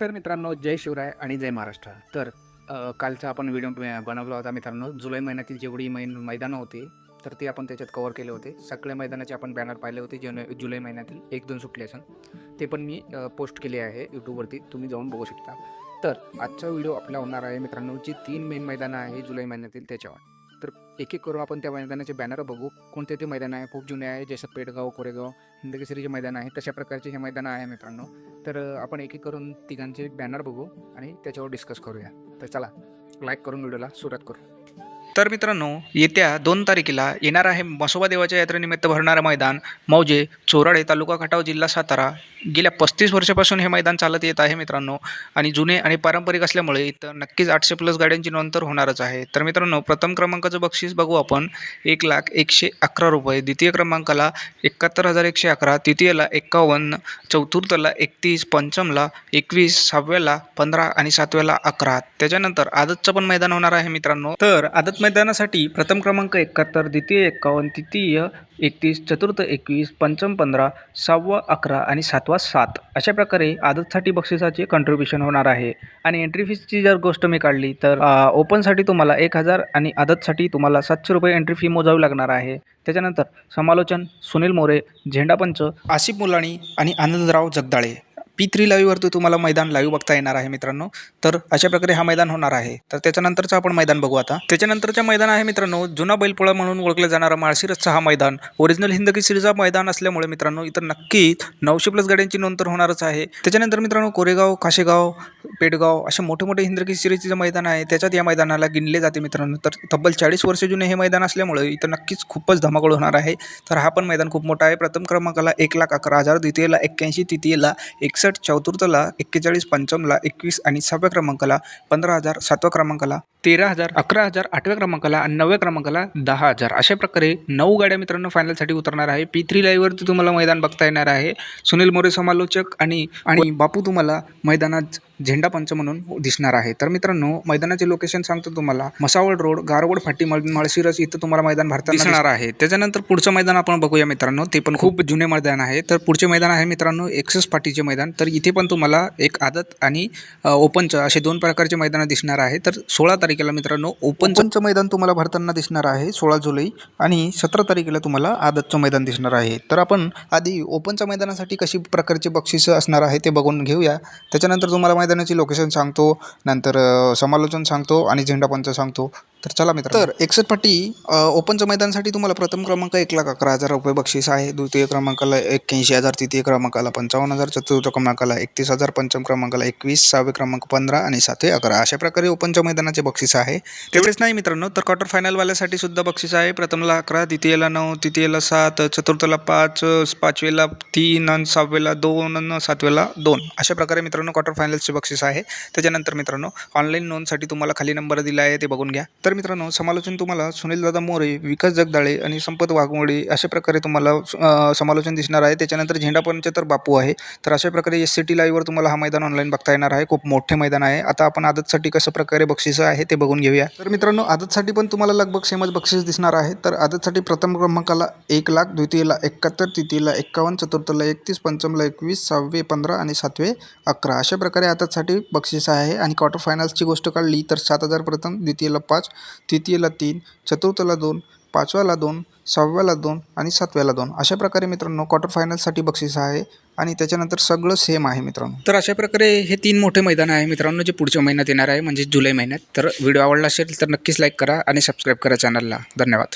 तर मित्रांनो जय शिवराय आणि जय महाराष्ट्र. तर कालचा आपण व्हिडिओ बनवला होता मित्रांनो जुलै महिन्यातील जेवढी मै मैदानं होती तर ती आपण त्याच्यात कवर केले होते. सगळ्या मैदानाचे आपण बॅनर पाहिले होते जे जुलै महिन्यातील एक दोन सुटले असून. ते पण मी पोस्ट केले आहे यूट्यूबवरती तुम्ही जाऊन बघू शकता. तर आजचा व्हिडिओ आपला होणार आहे मित्रांनो जी तीन मेन मैदानं आहे जुलै महिन्यातील त्याच्यावर. तर एक एक करून आपण त्या मैदानाचे बॅनर बघू. कोणते ते मैदान आहे? खूप जुने आहे. जसं पेडगाव कोरेगाव हिंदकेसरीचे मैदान आहे तशा प्रकारचे हे मैदानं आहे मित्रांनो. तर आपण एक एक करून तिघांचे बॅनर बघू आणि त्याच्यावर डिस्कस करूया. तर चला लाईक करून व्हिडिओला सुरुवात करू. तर मित्रांनो येत्या दोन तारखेला येणार आहे मसोबा देवाच्या यात्रेनिमित्त भरणारं मैदान मौजे चोराडे तालुका खटाव जिल्हा सातारा. गेल्या पस्तीस वर्षापासून हे मैदान चालत येत आहे मित्रांनो आणि जुने आणि पारंपरिक असल्यामुळे इथं नक्कीच आठशे प्लस गाड्यांची नोंद तर होणारच आहे. तर मित्रांनो प्रथम क्रमांकाचं बक्षीस बघू आपण. एक लाख एकशे अकरा रुपये. द्वितीय क्रमांकाला एकाहत्तर हजार एकशे अकरा. तृतीयला एक्कावन्न चतुर्थला एकतीस. पंचमला एकवीस. सहाव्याला पंधरा आणि सातव्याला अकरा. त्याच्यानंतर आदतचं पण मैदान होणार आहे मित्रांनो. तर आदत मैदानासाठी प्रथम क्रमांक एकाहत्तर द्वितीय एक्कावन्न तृतीय एकतीस चतुर्थ एकवीस पंचम पंधरा सहावं अकरा आणि सातवा सात अशा प्रकारे आदतसाठी बक्षिसाचे कंट्रीब्युशन होणार आहे. आणि एंट्री फीसची जर गोष्ट मी काढली तर ओपनसाठी तुम्हाला एक हजार आणि आदतसाठी तुम्हाला सातशे रुपये एंट्री फी मोजावी लागणार आहे. त्याच्यानंतर समालोचन सुनील मोरे झेंडापंच आसिफ मुलाणी आणि आनंदराव जगदाळे. पी थ्री लाईव्हवरती तुम्हाला मैदान लाईव्ह बघता येणार आहे मित्रांनो. तर अशा प्रकारे हा मैदान होणार आहे. तर त्याच्यानंतरचं आपण मैदान बघू आता. त्याच्यानंतरचं मैदान आहे मित्रांनो जुना बैलपोळा म्हणून ओळखला जाणारा माळशिरसचा हा मैदान. ओरिजिनल हिंदकी सिरीजचा मैदान असल्यामुळे मित्रांनो इथं नक्कीच नऊशे प्लस गाड्यांची नोंद तर होणारच आहे. त्याच्यानंतर मित्रांनो कोरेगाव काशेगाव पेडगाव असे मोठे मोठे हिंदकी केसरीचे जे मैदान आहे त्याच्यात या मैदानाला गिनले जाते मित्रांनो. तर तब्बल चाळीस वर्ष जुने हे मैदान असल्यामुळे इथं नक्कीच खूपच धमाकूळ होणार आहे. तर हा पण मैदान खूप मोठा आहे. प्रथम क्रमांकाला एक लाख अकरा हजार द्वितीयला एक्क्याऐंशी तृतीयला एकसष्ट चतुर्थला एक्केचाळीस पंचमला एकवीस आणि सहाव्या क्रमांकाला पंधरा हजार सातव्या क्रमांकाला तेरा हजार अकरा हजार आठव्या क्रमांकाला आणि नवव्या क्रमांकाला दहा हजार. अशा प्रकारे नऊ गाड्या मित्रांनो फायनलसाठी उतरणार आहे. पी थ्री लाईव्हवरती तुम्हाला मैदान बघता येणार आहे. सुनील मोरे समालोचक आणि आणि बापू तुम्हाला मैदानात झेंडा पंच म्हणून दिसणार आहे. तर मित्रांनो मैदानाचे लोकेशन सांगतो तुम्हाला. मसावळ रोड गारवड फाटी मळ माळशिरस इथं तुम्हाला मैदान भरताना दिसणार आहे. त्याच्यानंतर पुढचं मैदान आपण बघूया मित्रांनो. ते पण खूप जुने मैदान आहे. तर पुढचे मैदान आहे मित्रांनो एक्सेस पाटीचे मैदान. तर इथे पण तुम्हाला एक आदत आणि ओपनचं असे दोन प्रकारचे मैदानं दिसणार आहे. तर सोळा तारखेला मित्रांनो ओपनचं मैदान तुम्हाला भरताना दिसणार आहे सोळा जुलै आणि सतरा तारखेला तुम्हाला आदतचं मैदान दिसणार आहे. तर आपण आधी ओपनच्या मैदानासाठी कशी प्रकारचे बक्षिसं असणार आहे ते बघून घेऊया. त्याच्यानंतर तुम्हाला मैदानाची लोकेशन सांगतो नंतर समालोचन सांगतो आणि झेंडापंच सांगतो. तर चला मित्र तर एकसठ पट्टी ओपनच्या मैदानासाठी तुम्हाला प्रथम क्रमांक एक लाख अकरा हजार रुपये बक्षीस आहे. द्वितीय क्रमांकाला एक्क्याऐंशी हजार तृतीय क्रमांकाला पंचावन्न हजार चतुर्थ क्रमांकाला एकतीस हजार पंचम क्रमांकाला एकवीस सहावे क्रमांक पंधरा आणि सातवे अकरा. अशा प्रकारे ओपनच्या मैदानाचे बक्षीस आहे. तेवढेच नाही मित्रांनो तर क्वार्टर फायनलवाल्यासाठी सुद्धा बक्षीस आहे. प्रथमला अकरा द्वितीयला नऊ तृतीयला सात चतुर्थला पाच पाचवेला तीन आणि सहावेला दोन आणि सातवेला दोन. अशा प्रकारे मित्रांनो क्वार्टर फायनलचे बक्षीस आहे. त्याच्यानंतर मित्रांनो ऑनलाईन नोंदसाठी तुम्हाला खाली नंबर दिला आहे ते बघून घ्या. तर तर मित्रांनो समालोचन तुम्हाला सुनीलदादा मोरे विकास जगदाळे आणि संपत वाघमोडे अशा प्रकारे तुम्हाला समालोचन दिसणार आहे. त्याच्यानंतर झेंडापंच तर बापू आहे. तर अशा प्रकारे एस सी टी लाईव्हवर तुम्हाला हा मैदान ऑनलाईन बघता येणार आहे. खूप मोठे मैदान आहे. आता आपण आदतसाठी कसं प्रकारे बक्षिसं आहे ते बघून घेऊया. तर मित्रांनो आदतसाठी पण तुम्हाला लगभग सेमच बक्षीस दिसणार आहे. तर आदतसाठी प्रथम क्रमांकाला एक लाख द्वितीयला एकाहत्तर तृतीयला एक्कावन्न चतुर्थला एकतीस पंचमला एकवीस सहावे पंधरा आणि सातवे अकरा. अशा प्रकारे आदतसाठी बक्षीस आहे. आणि क्वार्टर फायनल्सची गोष्ट काढली तर सात हजार प्रथम द्वितीयला पाच तृतीयला तीन चतुर्थला दोन पाचव्याला दोन सहाव्याला दोन आणि सातव्याला दोन. अशा प्रकारे मित्रांनो क्वार्टर फायनलसाठी बक्षीस आहे आणि त्याच्यानंतर सगळं सेम आहे मित्रांनो. तर अशा प्रकारे हे तीन मोठे मैदान आहे मित्रांनो जे पुढच्या महिन्यात येणार आहे म्हणजे जुलै महिन्यात. तर व्हिडिओ आवडला असेल तर नक्कीच लाईक करा आणि सबस्क्राईब करा चॅनलला धन्यवाद.